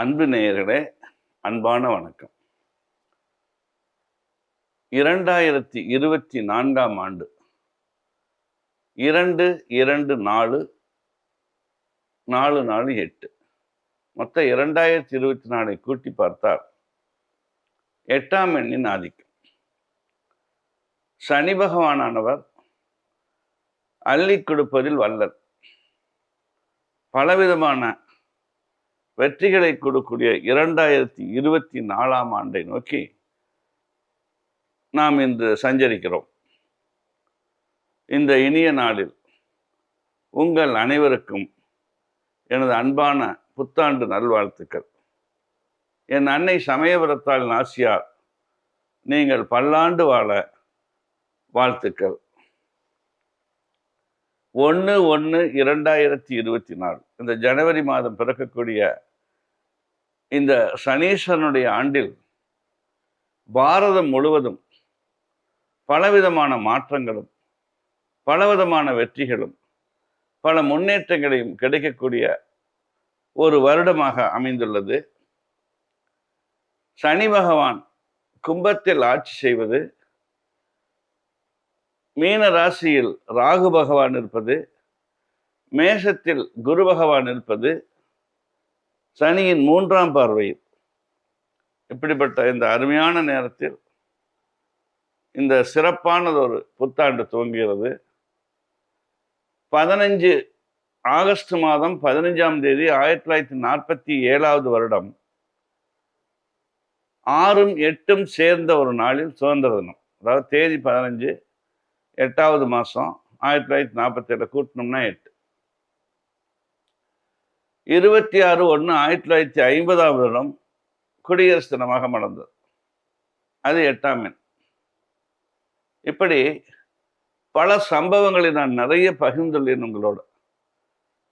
அன்பு நேயர்களே அன்பான வணக்கம். இரண்டாயிரத்தி இருபத்தி நான்காம் ஆண்டு இரண்டு இரண்டு நாலு நாலு நாலு எட்டு. மொத்த இரண்டாயிரத்தி இருபத்தி நாலை கூட்டி பார்த்தால் எட்டாம் எண்ணின் ஆதிக்கம். சனி பகவானானவர் அள்ளி கொடுப்பதில் வல்லர். பலவிதமான வெற்றிகளை கொடுக்கூடிய இரண்டாயிரத்தி இருபத்தி நாலாம் ஆண்டை நோக்கி நாம் இன்று சஞ்சரிக்கிறோம். இந்த இனிய நாளில் உங்கள் அனைவருக்கும் எனது அன்பான புத்தாண்டு நல்வாழ்த்துக்கள். என் அன்னை சமயபுரத்தால் நாசியார் நீங்கள் பல்லாண்டு வாழ வாழ்த்துக்கள். ஒன்று ஒன்று இரண்டாயிரத்தி இருபத்தி நாலு இந்த ஜனவரி மாதம் பிறக்கக்கூடிய இந்த சனீஸ்வரனுடைய ஆண்டில் பாரதம் முழுவதும் பலவிதமான மாற்றங்களும் பலவிதமான வெற்றிகளும் பல முன்னேற்றங்களையும் கிடைக்கக்கூடிய ஒரு வருடமாக அமைந்துள்ளது. சனி பகவான் கும்பத்தில் ஆட்சி செய்வது மீன ராசியில் ராகு பகவான் இருப்பது மேஷத்தில் குரு பகவான் இருப்பது சனியின் மூன்றாம் பார்வையில். இப்படிப்பட்ட இந்த அருமையான நேரத்தில் இந்த சிறப்பானதொரு புத்தாண்டு துவங்குகிறது. பதினஞ்சு ஆகஸ்ட் மாதம் பதினஞ்சாம் தேதி ஆயிரத்தி தொள்ளாயிரத்தி நாற்பத்தி ஏழாவது வருடம். ஆறும் எட்டும் சேர்ந்த ஒரு நாளில் சுதந்திர தினம். அதாவது தேதி பதினஞ்சு எட்டாவது மாதம் ஆயிரத்தி தொள்ளாயிரத்தி நாற்பத்தேழில் கூட்டணும்னா எட்டு. இருபத்தி ஆறு ஒன்று ஆயிரத்தி தொள்ளாயிரத்தி ஐம்பதாம் வருடம் குடியரசு தினமாக மலர்ந்தது. அது எட்டாம் எண். இப்படி பல சம்பவங்களை நான் நிறைய பகிர்ந்துள்ளேன் உங்களோட.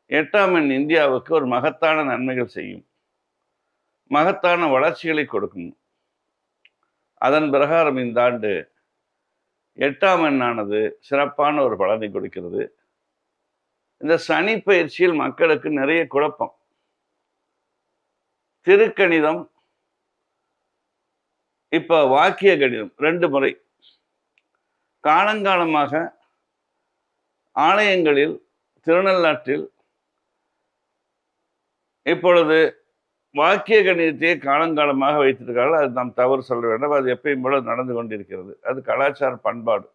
எட்டாம் எண் இந்தியாவுக்கு ஒரு மகத்தான நன்மைகள் செய்யும். மகத்தான வளர்ச்சிகளை கொடுக்கும். அதன் பிரகாரம் இந்த ஆண்டு எட்டாம் எண்ணானது சிறப்பான ஒரு பலனை கொடுக்கிறது. இந்த சனி பயிற்சியில் மக்களுக்கு நிறைய குழப்பம். திருக்கணிதம் இப்போ வாக்கிய கணிதம் ரெண்டு முறை. காலங்காலமாக ஆலயங்களில் திருநள்ளாற்றில் இப்பொழுது வாக்கிய கணிதத்தையே காலங்காலமாக வைத்திருக்கார்கள் அது நாம் தவறு சொல்ல வேண்டும். அது எப்பயும் போல நடந்து கொண்டிருக்கிறது. அது கலாச்சார பண்பாடு.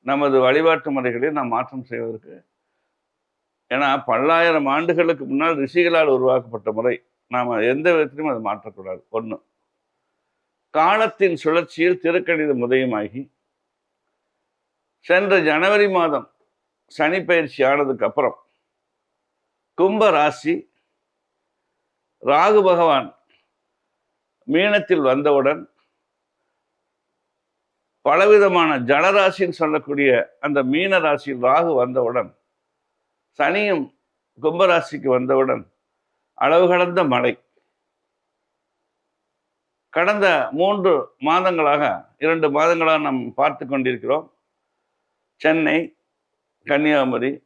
நமது வழிபாட்டு முறைகளை நாம் மாற்றம் செய்வதற்கு. ஏன்னா பல்லாயிரம் ஆண்டுகளுக்கு முன்னால் ரிஷிகளால் உருவாக்கப்பட்ட முறை. நாம் எந்த விதத்திலும் அதை மாற்றக்கூடாது. ஒன்று காலத்தின் சுழற்சியில் திருக்கணிதம் உதயமாகி சென்ற ஜனவரி மாதம் சனி பயிற்சி ஆனதுக்கு அப்புறம் கும்ப ராசி ராகு பகவான் மீனத்தில் வந்தவுடன் பலவிதமான ஜலராசின்னு சொல்லக்கூடிய அந்த மீன ராசியில் ராகு வந்தவுடன் சனியும் கும்பராசிக்கு வந்தவுடன் அளவு கடந்த மழை. கடந்த மூன்று மாதங்களாக இரண்டு மாதங்களாக நாம் பார்த்து கொண்டிருக்கிறோம். சென்னை கன்னியாகுமரி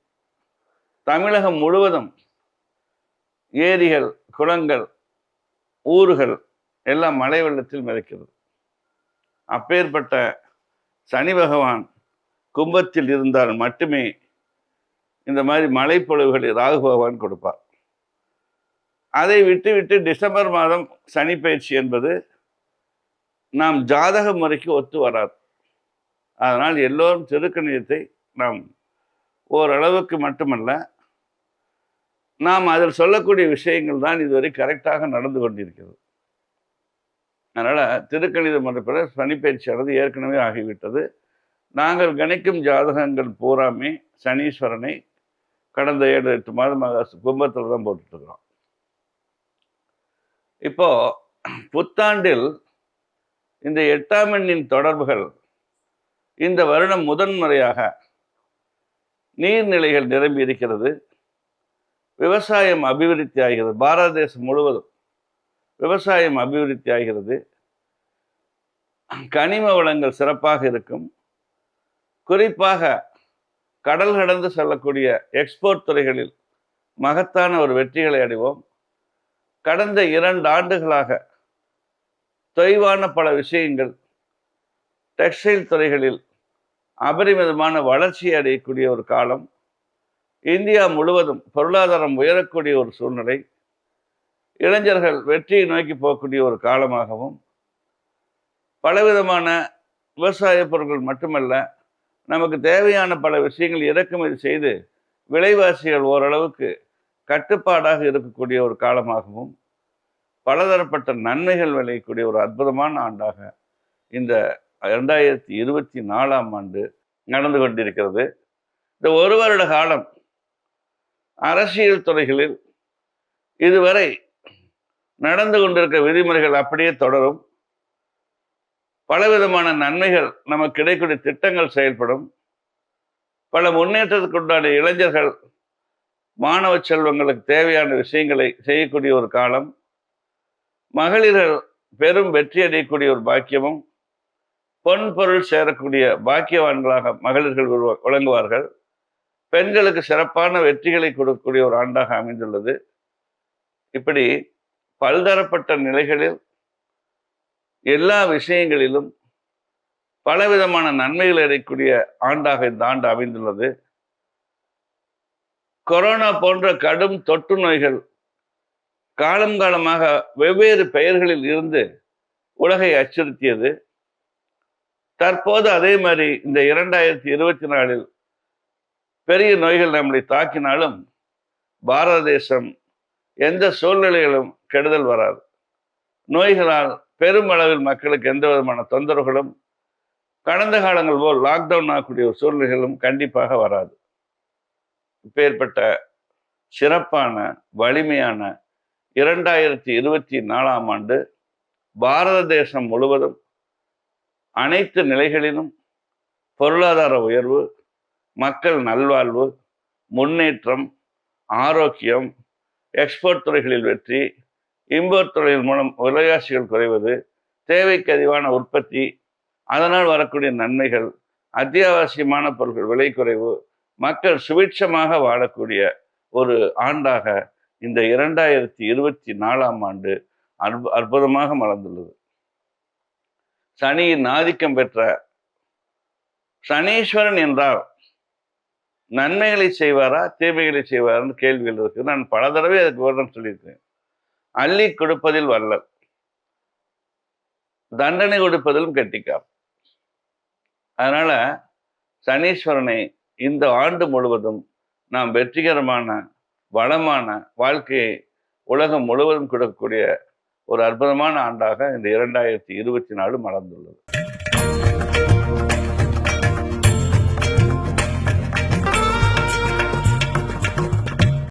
தமிழகம் முழுவதும் ஏரிகள் குளங்கள் ஊர்கள் எல்லாம் மழை வெள்ளத்தில் மிதக்கிறது. அப்பேற்பட்ட சனி பகவான் கும்பத்தில் இருந்தால் மட்டுமே இந்த மாதிரி மழைப்பொழிவுகளை ராகு பகவான் கொடுப்பார். அதை விட்டு விட்டு டிசம்பர் மாதம் சனி பயிற்சி என்பது நாம் ஜாதக முறைக்கு ஒத்து வராது. அதனால் எல்லோரும் திருக்கணியத்தை நாம் ஓரளவுக்கு மட்டுமல்ல நாம் அதில் சொல்லக்கூடிய விஷயங்கள் தான் இதுவரை கரெக்டாக நடந்து கொண்டிருக்கிறது. அதனால் திருக்கணித பிறகு சனிப்பயிற்சியானது ஏற்கனவே ஆகிவிட்டது. நாங்கள் கணிக்கும் ஜாதகங்கள் பூராமே சனீஸ்வரனை கடந்த ஏழு எட்டு மாதமாக கும்பத்தில் தான் போட்டுட்ருக்குறோம். இப்போ புத்தாண்டில் இந்த எட்டாம் எண்ணின் தொடர்புகள் இந்த வருடம் முதன்முறையாக நீர்நிலைகள் நிரம்பி இருக்கிறது. விவசாயம் அபிவிருத்தி ஆகிறது. பாரத தேசம் முழுவதும் விவசாயம் அபிவிருத்தி ஆகிறது. கனிம வளங்கள் சிறப்பாக இருக்கும். குறிப்பாக கடல் கடந்து செல்லக்கூடிய எக்ஸ்போர்ட் துறைகளில் மகத்தான ஒரு வெற்றிகளை அடைவோம். கடந்த இரண்டு ஆண்டுகளாக தொய்வான பல விஷயங்கள் டெக்ஸ்டைல் துறைகளில் அபரிமிதமான வளர்ச்சி அடையக்கூடிய ஒரு காலம். இந்தியா முழுவதும் பொருளாதாரம் உயரக்கூடிய ஒரு சூழ்நிலை இளைஞர்கள் வெற்றியை நோக்கி போகக்கூடிய ஒரு காலமாகவும் பலவிதமான விவசாய பொருட்கள் மட்டுமல்ல நமக்கு தேவையான பல விஷயங்கள் இறக்குமதி செய்து விலைவாசிகள் ஓரளவுக்கு கட்டுப்பாடாக இருக்கக்கூடிய ஒரு காலமாகவும் பலதரப்பட்ட நன்மைகள் விளையக்கூடிய ஒரு அற்புதமான ஆண்டாக இந்த ரெண்டாயிரத்தி இருபத்தி நாலாம் ஆண்டு நடந்து கொண்டிருக்கிறது. இந்த ஒரு வருட காலம் அரசியல் துறைகளில் இதுவரை நடந்து கொண்டிருக்க விதிமுறைகள் அப்படியே தொடரும். பலவிதமான நன்மைகள் நமக்கு கிடைக்கூடிய திட்டங்கள் செயல்படும். பல முன்னேற்றத்துக்குண்டான இளைஞர்கள் மாணவ செல்வங்களுக்கு தேவையான விஷயங்களை செய்யக்கூடிய ஒரு காலம். மகளிர்கள் பெரும் வெற்றி அடையக்கூடிய ஒரு பாக்கியமும் பொன் பொருள் சேரக்கூடிய பாக்கியவான்களாக மகளிர்கள் வழங்குவார்கள் விளங்குவார்கள். பெண்களுக்கு சிறப்பான வெற்றிகளை கொடுக்கக்கூடிய ஒரு ஆண்டாக அமைந்துள்ளது. இப்படி பல்தரப்பட்ட நிலைகளில் எல்லா விஷயங்களிலும் பலவிதமான நன்மைகள் அடையக்கூடிய ஆண்டாக இந்த ஆண்டு அமைந்துள்ளது. கொரோனா போன்ற கடும் தொற்று நோய்கள் காலம் காலமாக வெவ்வேறு பெயர்களில் இருந்து உலகை அச்சுறுத்தியது. தற்போது அதே மாதிரி இந்த இரண்டாயிரத்தி இருபத்தி நாலில் பெரிய நோய்கள் நம்மளை தாக்கினாலும் பாரத தேசம் எந்த சூழ்நிலைகளும் கெடுதல் வராது. நோய்களால் பெருமளவில் மக்களுக்கு எந்த விதமான தொந்தரவுகளும் கடந்த காலங்கள் போல் லாக்டவுன் ஆகக்கூடிய சூழ்நிலைகளும் கண்டிப்பாக வராது. இப்பேற்பட்ட சிறப்பான வலிமையான இரண்டாயிரத்தி இருபத்தி நாலாம் ஆண்டு பாரத தேசம் முழுவதும் அனைத்து நிலைகளிலும் பொருளாதார உயர்வு மக்கள் நல்வாழ்வு முன்னேற்றம் ஆரோக்கியம் எக்ஸ்போர்ட் துறைகளில் வெற்றி இம்போர்ட் துறையின் மூலம் விலைவாசிகள் குறைவது தேவைக்கு அதிகமான உற்பத்தி அதனால் வரக்கூடிய நன்மைகள் அத்தியாவசியமான பொருட்கள் விலை குறைவு மக்கள் சுபிட்சமாக வாழக்கூடிய ஒரு ஆண்டாக இந்த இரண்டாயிரத்தி இருபத்தி நாலாம் ஆண்டு அற்பு அற்புதமாக மலர்ந்துள்ளது. சனியின் ஆதிக்கம் பெற்ற சனீஸ்வரன் என்றால் நன்மைகளை செய்வாரா தீமைகளை செய்வாரான்னு கேள்விகள் இருக்கு நான் பல தடவை அதுக்கு விவரம் சொல்லியிருக்கேன் அள்ளி கொடுப்பதில் வல்லல். தண்டனை கொடுப்பதிலும் கெட்டிக்கார் அதனால சனீஸ்வரனை இந்த ஆண்டு முழுவதும் நாம் வெற்றிகரமான வளமான வாழ்க்கையை உலகம் முழுவதும் கொடுக்கக்கூடிய ஒரு அற்புதமான ஆண்டாக இந்த இரண்டாயிரத்தி இருபத்தி நாலு மலர்ந்துள்ளது.